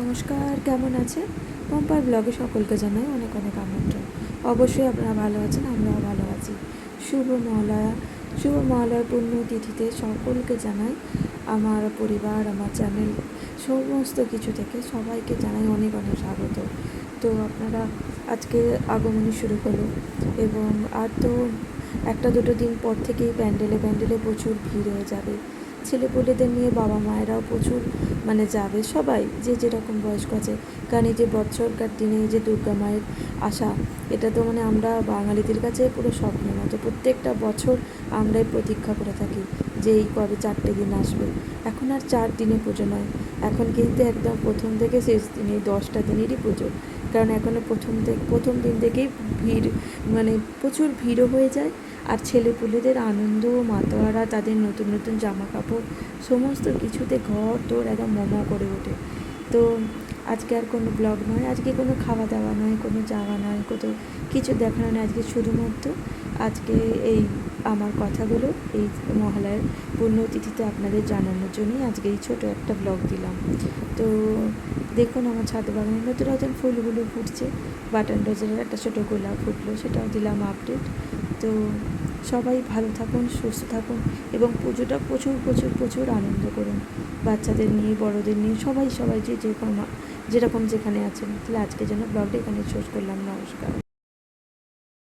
নমস্কার, কেমন আছেন? পম্পার ব্লগে সকলকে জানাই অনেক অনেক আমন্ত্রণ। অবশ্যই আপনারা ভালো আছেন আমরাও ভালো আছি। শুভ মহালয়া। শুভ মহালয়ার পুণ্যতিথিতে সকলকে জানাই আমার পরিবার, আমার চ্যানেল সমস্ত কিছু থেকে সবাইকে জানাই অনেক অনেক স্বাগত। তো আপনারা আজকে আগমনী শুরু হলো এবং আর তো একটা দুটো দিন পর থেকেই প্যান্ডেলে প্যান্ডেলে প্রচুর ভিড় হয়ে যাবে। ছেলেপুলেদের নিয়ে বাবা মায়েরাও প্রচুর মানে যাবে, সবাই যে যেরকম বয়স্ক আছে। কারণ এই যে বৎসরকার দিনে যে দুর্গা মায়ের আসা, এটা তো মানে আমরা বাঙালিদের কাছে পুরো স্বপ্নের মতো। প্রত্যেকটা বছর আমরাই প্রতীক্ষা করে থাকি যে এই কবে চারটে দিন আসবে। এখন আর চার দিনে পুজো নয়। এখন কিন্তু একদম প্রথম থেকে শেষ দিন দশটা দিনেরই পুজো। কারণ এখনও প্রথম থেকে প্রথম দিন থেকেই ভিড় মানে প্রচুর ভিড়ও হয়ে যায়। আর ছেলেপুলেদের আনন্দ মাতোয়ারা তাদের নতুন নতুন জামা কাপড় সমস্ত কিছুতে ঘর তোর একদম মোমো করে ওঠে। তো আজকে আর কোনো ব্লগ নয়, আজকে কোনো খাওয়া দাওয়া নয়, কোনো যাওয়া নয় কত কিছু দেখানো নয় আজকে শুধুমাত্র আজকে এই আমার কথাগুলো এই মহালয়ার পুণ্যতিথিতে আপনাদের জানানোর জন্যই আজকে এই ছোটো একটা ব্লগ দিলাম। তো দেখুন আমার ছাদ বাগানে নতুন নতুন ফুলগুলো ফুটছে, বাটন রোজের একটা ছোটো গোলাপ ফুটলো, সেটাও দিলাম আপডেট তো সবাই ভালো থাকুন, সুস্থ থাকুন এবং পুজোটা প্রচুর প্রচুর প্রচুর আনন্দ করুন। বাচ্চাদের নিয়ে, বড়দের নিয়ে, সবাই সবাই যে যেরকম যেরকম যেখানে আছেন। তাহলে আজকে যেন ব্লগটা এখানে শেষ করলাম। নমস্কার।